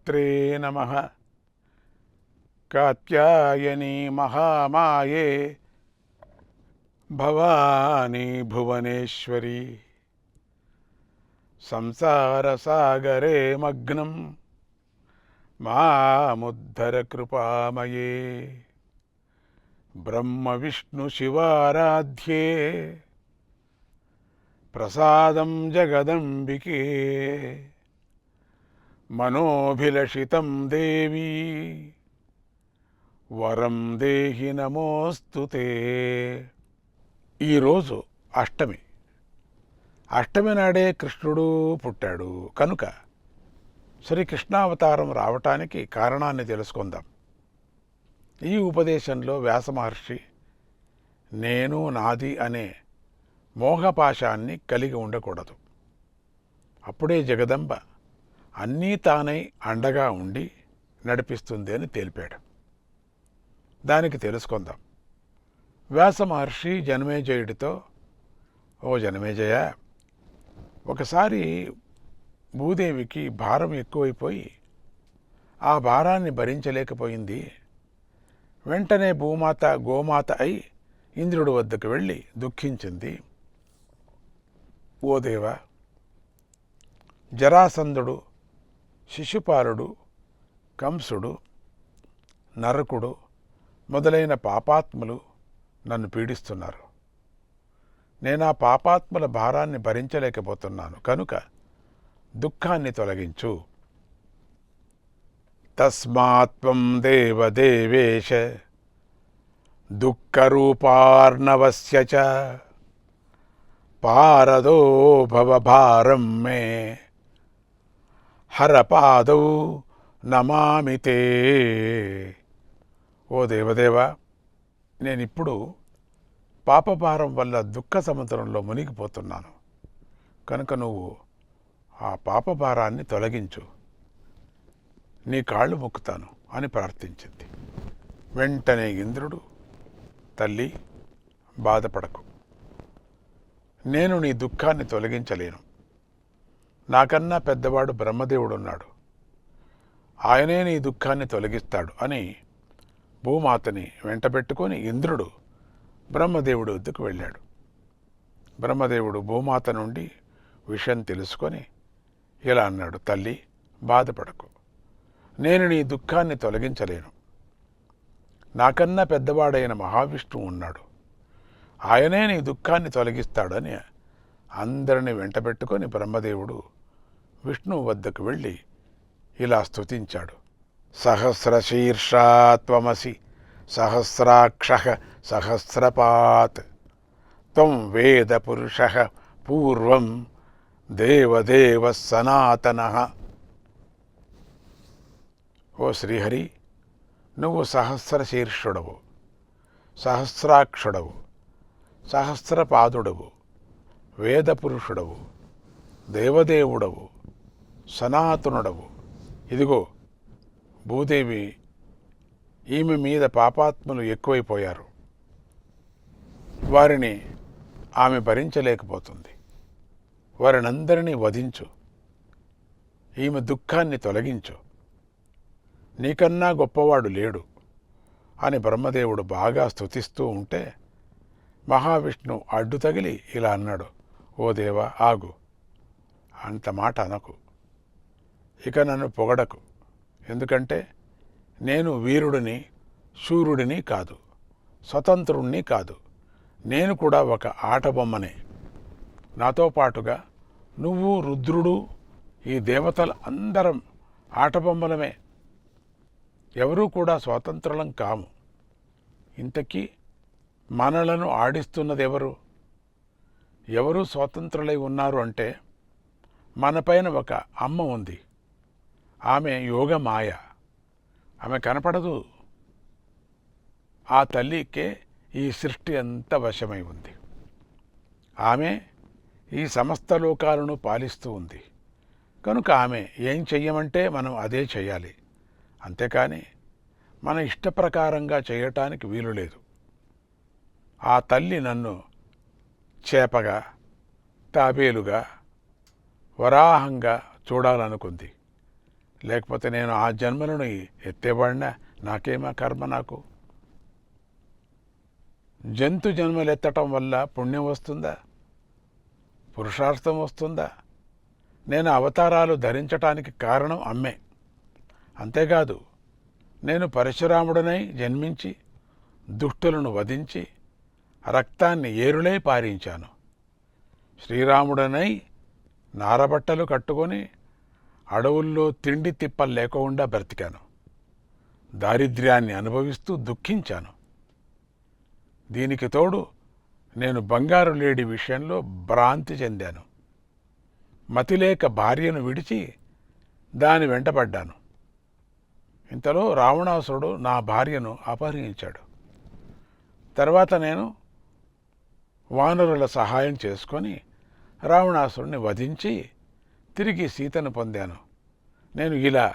శ్రీమాత్రే నమ కాత్యాయని మహామాయే భవానీ భువనేశ్వరి సంసారసాగరే మగ్నం మాముద్ధర కృపామయే బ్రహ్మ విష్ణు శివారాధ్యే ప్రసాదం జగదంబికే మనోభిలషితం దేవీ. వరం దేహి నమోస్తు ఈరోజు అష్టమి. అష్టమి నాడే కృష్ణుడు పుట్టాడు. కనుక శ్రీకృష్ణావతారం రావటానికి కారణాన్ని తెలుసుకుందాం. ఈ ఉపదేశంలో వ్యాసమహర్షి నేను నాది అనే మోహపాశాన్ని కలిగి ఉండకూడదు. అప్పుడే జగదంబ అన్నీ తానై అండగా ఉండి నడిపిస్తుంది అని తెలిపాడు. దానికి తెలుసుకుందాం. వ్యాస మహర్షి జనమేజయుడితో ఓ జనమేజయ ఒకసారి భూదేవికి భారం ఎక్కువైపోయి ఆ భారాన్ని భరించలేకపోయింది. వెంటనే భూమాత గోమాత అయి ఇంద్రుడి వద్దకు వెళ్ళి దుఃఖించింది. ఓ దేవ జరాసంధుడు శిశుపాలుడు కంసుడు నరకుడు మొదలైన పాపాత్ములు నన్ను పీడిస్తున్నారు. నేను ఆ పాపాత్ముల భారాన్ని భరించలేకపోతున్నాను. కనుక దుఃఖాన్ని తొలగించు. తస్మాత్వం దేవదేవేశ దుఃఖరూపార్ణవస్య చ పారదో భవభారం మే. హరపాదౌ నమామితే ఓ దేవదేవ నేనిప్పుడు పాపభారం వల్ల దుఃఖ సముద్రంలో మునిగిపోతున్నాను. కనుక నువ్వు ఆ పాపభారాన్ని తొలగించు. నీ కాళ్ళు మొక్కుతాను అని ప్రార్థించింది. వెంటనే ఇంద్రుడు తల్లి బాధపడకు. నేను నీ దుఃఖాన్ని తొలగించలేను. నాకన్నా పెద్దవాడు బ్రహ్మదేవుడు ఉన్నాడు ఆయనే నీ దుఃఖాన్ని తొలగిస్తాడు అని భూమాతని వెంటబెట్టుకొని ఇంద్రుడు బ్రహ్మదేవుడు వద్దకు వెళ్ళాడు. బ్రహ్మదేవుడు భూమాత నుండి విషయం తెలుసుకొని ఇలా అన్నాడు తల్లి బాధపడకు. నేను నీ దుఃఖాన్ని తొలగించలేను. నాకన్నా పెద్దవాడైన మహావిష్ణువు ఉన్నాడు. ఆయనే నీ దుఃఖాన్ని తొలగిస్తాడని అందరిని వెంటబెట్టుకొని బ్రహ్మదేవుడు విష్ణువు వద్దకు వెళ్ళి ఇలా స్తుతించాడు. సహస్రశీర్షాత్వమసి సహస్రాక్ష సహస్రపాత్. త్వం వేద పురుష పూర్వం దేవదేవ సనాతన ఓ శ్రీహరి నువ్వు సహస్రశీర్షుడవు సహస్రాక్షుడవు సహస్రపాదుడవు వేదపురుషుడవు దేవదేవుడవు సనాతనుడవు. ఇదిగో భూదేవి ఈమె మీద పాపాత్ములు ఎక్కువైపోయారు. వారిని ఆమె భరించలేకపోతుంది. వారినందరినీ వధించు. ఈమె దుఃఖాన్ని తొలగించు. నీకన్నా గొప్పవాడు లేడు అని బ్రహ్మదేవుడు బాగా స్తుతిస్తూ ఉంటే మహావిష్ణు అడ్డు తగిలి ఇలా అన్నాడు ఓ దేవా ఆగు. అంత మాట అనకు. ఇక నన్ను పొగడకు. ఎందుకంటే నేను వీరుడిని శూరుడిని కాదు స్వతంత్రుణ్ణి కాదు. నేను కూడా ఒక ఆటబొమ్మనే నాతో పాటుగా నువ్వు రుద్రుడు ఈ దేవతలు అందరం ఆటబొమ్మలమే ఎవరూ కూడా స్వాతంత్రులం కాము. ఇంతకీ మనలను ఆడిస్తున్నది ఎవరు ఎవరు స్వాతంత్రులై ఉన్నారు అంటే మనపైన ఒక అమ్మ ఉంది. ఆమె యోగ మాయ. ఆమె కనపడదు. ఆ తల్లికే ఈ సృష్టి అంత వశమై ఉంది. ఆమె ఈ సమస్త లోకాలను పాలిస్తూ ఉంది. కనుక ఆమె ఏం చెయ్యమంటే మనం అదే చేయాలి అంతేకాని మన ఇష్టప్రకారంగా చేయటానికి వీలు లేదు. ఆ తల్లి నన్ను చేపగా తాబేలుగా వరాహంగా చూడాలనుకుంది. లేకపోతే నేను ఆ జన్మలను ఎత్తేవాడినా? నాకేమా కర్మ నాకు? జంతు జన్మలు ఎత్తటం వల్ల పుణ్యం వస్తుందా? పురుషార్థం వస్తుందా? నేను అవతారాలు ధరించటానికి కారణం అమ్మే. అంతేకాదు నేను పరశురాముడనై జన్మించి దుష్టులను వధించి రక్తాన్ని ఏరులై పారించాను. శ్రీరాముడనై నారబట్టలు కట్టుకొని అడవుల్లో తిండి తిప్పలు లేకుండా బ్రతికాను. దారిద్ర్యాన్ని అనుభవిస్తూ దుఃఖించాను. దీనికి తోడు నేను బంగారు లేడి విషయంలో భ్రాంతి చెందాను. మతిలేక భార్యను విడిచి దాని వెంటపడ్డాను. ఇంతలో రావణాసురుడు నా భార్యను అపహరించాడు. తర్వాత నేను వానరుల సహాయం చేసుకొని రావణాసురుడిని వధించి తిరిగి సీతను పొందాను. నేను ఇలా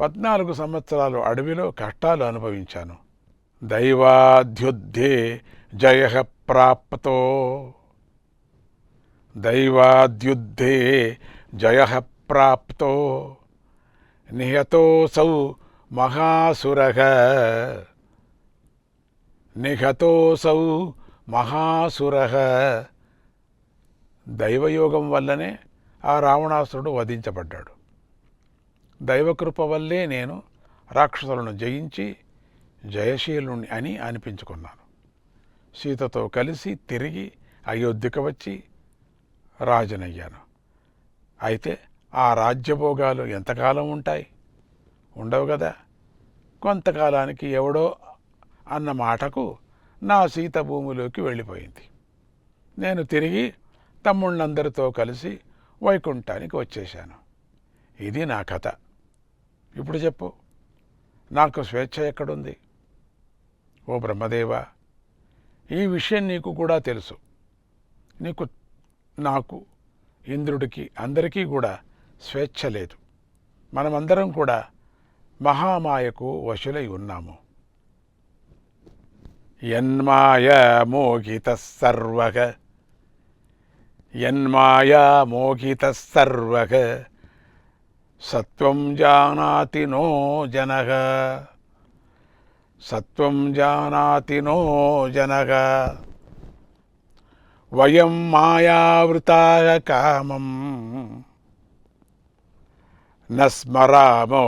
పద్నాలుగు సంవత్సరాలు అడవిలో కష్టాలు అనుభవించాను. దైవాధ్యుద్ధే జయ ప్రాప్తో. దైవాద్యుద్ధే జయ ప్రాప్తో. నిహతోసౌ మహాసుర. నిహతోసౌ మహాసుర. దైవయోగం వల్లనే ఆ రావణాసురుడు వధించబడ్డాడు. దైవకృప వల్లే నేను రాక్షసులను జయించి జయశీలుని అని అనిపించుకున్నాను. సీతతో కలిసి తిరిగి అయోధ్యకు వచ్చి రాజనయ్యాను. అయితే ఆ రాజ్యభోగాలు ఎంతకాలం ఉంటాయి? ఉండవు కదా కొంతకాలానికి ఎవడో అన్న మాటకు నా సీత భూమిలోకి వెళ్ళిపోయింది. నేను తిరిగి తమ్ముళ్ళందరితో కలిసి వైకుంఠానికి వచ్చేశాను. ఇది నా కథ. ఇప్పుడు చెప్పు. నాకు స్వేచ్ఛ ఎక్కడుంది? ఓ బ్రహ్మదేవ ఈ విషయం నీకు కూడా తెలుసు. నీకు నాకు ఇంద్రుడికి అందరికీ కూడా స్వేచ్ఛ లేదు. మనమందరం కూడా మహామాయకు వశులై ఉన్నాము. యన్మాయ మోహిత సర్వగ యన్మాయా మోహిత సర్వగ సత్వం జానాతి నో జనగ సత్వం జానాతి నో జనగ వయం మాయావృతాయ కామం న స్మరామో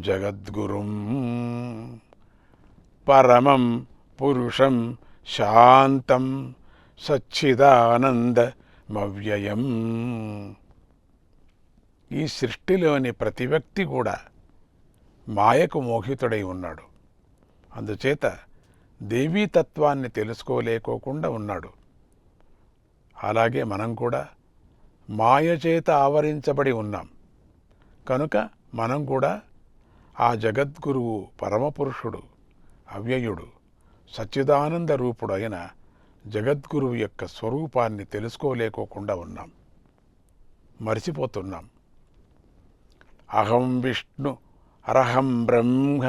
జగద్గురుం పరమం పురుషం శాంతం సచ్చిదానందమవ్యయం ఈ సృష్టిలోని ప్రతి వ్యక్తి కూడా మాయకు మోహితుడై ఉన్నాడు. అందుచేత దేవీతత్వాన్ని తెలుసుకోలేకోకుండా ఉన్నాడు. అలాగే మనం కూడా మాయ చేత ఆవరించబడి ఉన్నాం. కనుక మనం కూడా ఆ జగద్గురువు పరమపురుషుడు అవ్యయుడు సచ్చిదానంద రూపుడైన జగద్గురువు యొక్క స్వరూపాన్ని తెలుసుకోలేకోకుండా ఉన్నాం. మరిచిపోతున్నాం అహం విష్ణు అరహం బ్రహ్మ.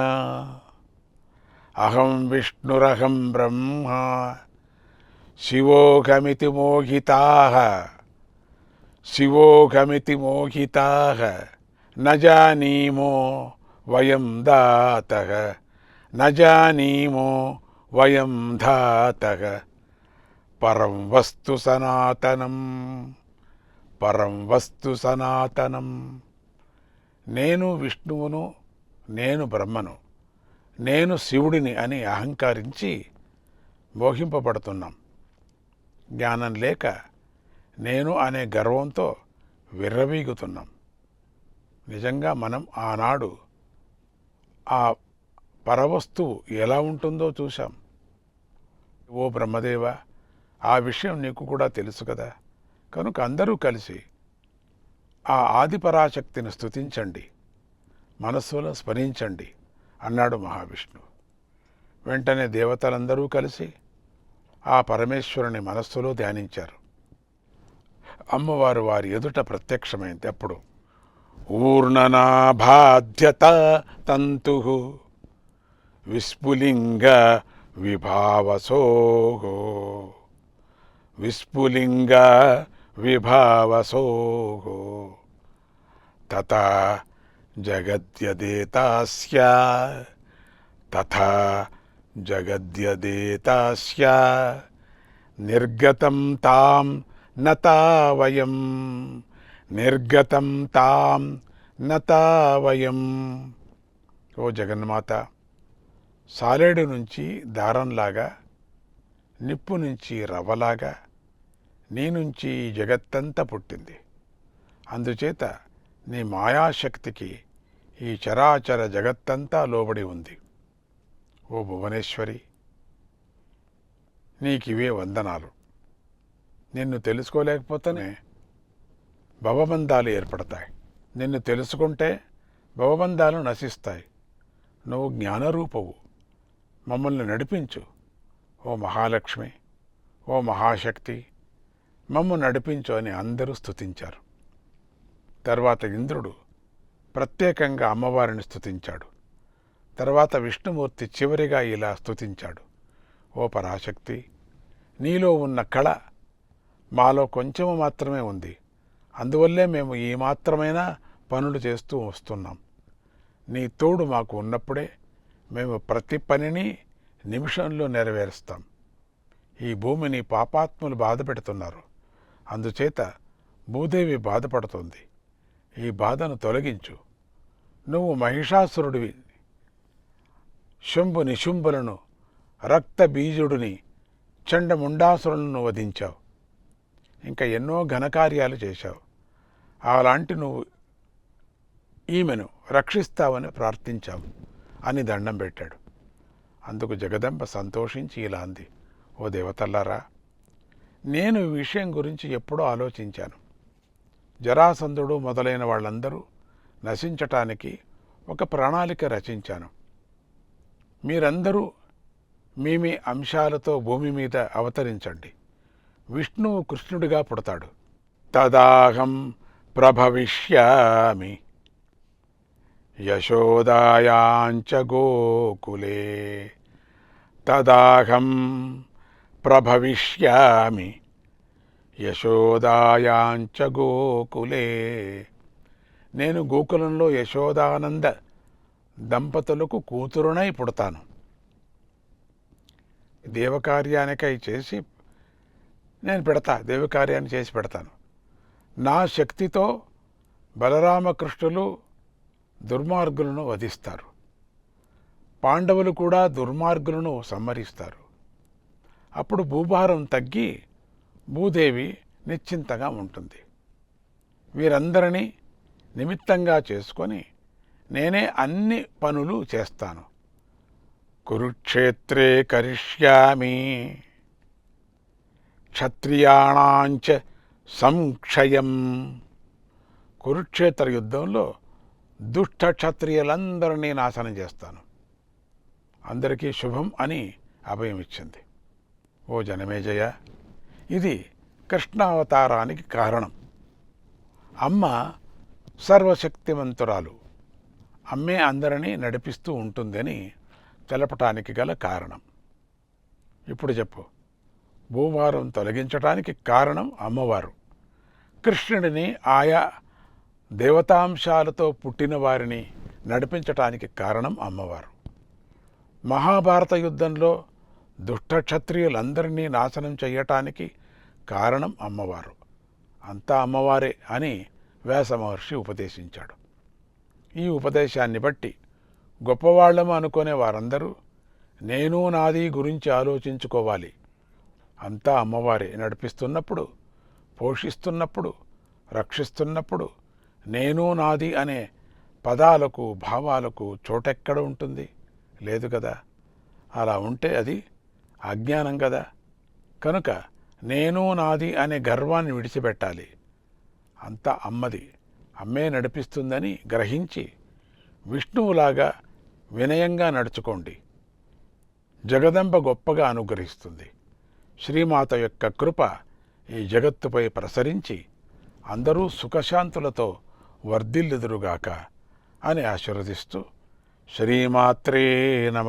అహం విష్ణురహం బ్రహ్మ. శివోఘమితి మోహితా. శివోఘమితి మోహితా. న జానీమో వయం దాత. న జానీమో వయం ధాత. పరం వస్తు సనాతనం పరం వస్తు సనాతనం. నేను విష్ణువును నేను బ్రహ్మను నేను శివుడిని అని అహంకరించి మోహింపబడుతున్నాం. జ్ఞానం లేక నేను అనే గర్వంతో విర్రవీగుతున్నాం. నిజంగా మనం ఆనాడు ఆ పరవస్తువు ఎలా ఉంటుందో చూశాం. ఓ బ్రహ్మదేవ ఆ విషయం నీకు కూడా తెలుసు కదా. కనుక అందరూ కలిసి ఆ ఆదిపరాశక్తిని స్తుతించండి. మనస్సులో స్మరించండి అన్నాడు మహావిష్ణువు. వెంటనే దేవతలందరూ కలిసి ఆ పరమేశ్వరుని మనస్సులో ధ్యానించారు. అమ్మవారు వారి ఎదుట ప్రత్యక్షమైంది. అప్పుడు ఊర్ణనాభాధ్యత తంతు విస్ఫులింగ విభావసోహో విస్ఫులింగ విభావసో తత జగద్యదేతాస్య. తథా జగద్యదేతాస్య. నిర్గతం తాం నతా వయం నిర్గతం తాం నతా వయం ఓ జగన్మాత సాలేడు నుంచి దారంలాగా నిప్పు నుంచి రవ్వలాగా నీ నుంచి ఈ జగత్తంతా పుట్టింది. అందుచేత నీ మాయాశక్తికి ఈ చరాచర జగత్తంతా లోబడి ఉంది. ఓ భువనేశ్వరి నీకివే వందనాలు. నిన్ను తెలుసుకోలేకపోతేనే భవబంధాలు ఏర్పడతాయి. నిన్ను తెలుసుకుంటే భవబంధాలు నశిస్తాయి. నువ్వు జ్ఞానరూపవు. మమ్మల్ని నడిపించు. ఓ మహాలక్ష్మి ఓ మహాశక్తి మమ్ము నడిపించు అని అందరూ స్థుతించారు తర్వాత ఇంద్రుడు ప్రత్యేకంగా అమ్మవారిని స్థుతించాడు తర్వాత విష్ణుమూర్తి చివరిగా ఇలా స్థుతించాడు ఓ పరాశక్తి నీలో ఉన్న కళ మాలో కొంచెము మాత్రమే ఉంది. అందువల్లే మేము ఈ మాత్రమైనా పనులు చేస్తూ వస్తున్నాం. నీ తోడు మాకు ఉన్నప్పుడే మేము ప్రతి పనిని నిమిషంలో నెరవేరుస్తాం. ఈ భూమిని పాపాత్ములు బాధ పెడుతున్నారు. అందుచేత భూదేవి బాధపడుతుంది. ఈ బాధను తొలగించు. నువ్వు మహిషాసురుడివి. శంభు నిశుంభులను రక్త బీజుడిని చండముండాసురులను వధించావు. ఇంకా ఎన్నో ఘనకార్యాలు చేశావు. అలాంటి నువ్వు ఈమెను రక్షిస్తావని ప్రార్థించావు అని దండం పెట్టాడు. అందుకు జగదంబ సంతోషించి ఇలా అంది. ఓ దేవతల్లారా నేను ఈ విషయం గురించి ఎప్పుడో ఆలోచించాను. జరాసంధుడు మొదలైన వాళ్ళందరూ నశించటానికి ఒక ప్రణాళిక రచించాను. మీరందరూ మీ మీ అంశాలతో భూమి మీద అవతరించండి. విష్ణువు కృష్ణుడిగా పుడతాడు. తదాహం ప్రభవిష్యామి. యశోదాయాంచ గోకులే. తదాహం ప్రభవిష్యామి. యశోదాయాంచ గోకులే. నేను గోకులంలో యశోదానంద దంపతులకు కూతురునై పుడతాను. దేవకార్యానికై చేసి నేను పెడతా దేవకార్యాన్ని చేసి పెడతాను. నా శక్తితో బలరామకృష్ణులు దుర్మార్గులను వధిస్తారు. పాండవులు కూడా దుర్మార్గులను సంహరిస్తారు. అప్పుడు భూభారం తగ్గి భూదేవి నిశ్చింతగా ఉంటుంది. వీరందరినీ నిమిత్తంగా చేసుకొని నేనే అన్ని పనులు చేస్తాను. కురుక్షేత్రే కరిష్యామి. క్షత్రియాణాంచ సంక్షయం. కురుక్షేత్ర యుద్ధంలో దుష్ట క్షత్రియులందరినీ నాశనం చేస్తాను. అందరికీ శుభం అని అభయం ఇచ్చింది ఓ జనమేజయ ఇది కృష్ణావతారానికి కారణం. అమ్మ సర్వశక్తివంతురాలు అమ్మే అందరినీ నడిపిస్తూ ఉంటుందని తెలపటానికి గల కారణం. ఇప్పుడు చెప్పు భూభారం తొలగించటానికి కారణం అమ్మవారు. కృష్ణుడిని ఆయా దేవతాంశాలతో పుట్టిన వారిని నడిపించటానికి కారణం అమ్మవారు. మహాభారత యుద్ధంలో దుష్ట క్షత్రియులందరినీ నాశనం చేయటానికి కారణం అమ్మవారు. అంతా అమ్మవారే అని వ్యాస మహర్షి ఉపదేశించాడు. ఈ ఉపదేశాన్ని బట్టి గొప్పవాళ్ళము అనుకునే వారందరూ నేను నాది గురించి ఆలోచించుకోవాలి. అంతా అమ్మవారే నడిపిస్తున్నప్పుడు పోషిస్తున్నప్పుడు రక్షిస్తున్నప్పుడు నేను నాది అనే పదాలకు భావాలకు చోటెక్కడ ఉంటుంది? లేదు కదా? అలా ఉంటే అది అజ్ఞానం కదా. కనుక నేను నాది అనే గర్వాన్ని విడిచిపెట్టాలి. అంతా అమ్మది. అమ్మే నడిపిస్తుందని గ్రహించి విష్ణువులాగా వినయంగా నడుచుకోండి. జగదంబ గొప్పగా అనుగ్రహిస్తుంది. శ్రీమాత యొక్క కృప ఈ జగత్తుపై ప్రసరించి అందరూ సుఖశాంతులతో వర్ధిల్లుదురుగాక అని ఆశీర్వదిస్తూ శ్రీమాత్రే నమ.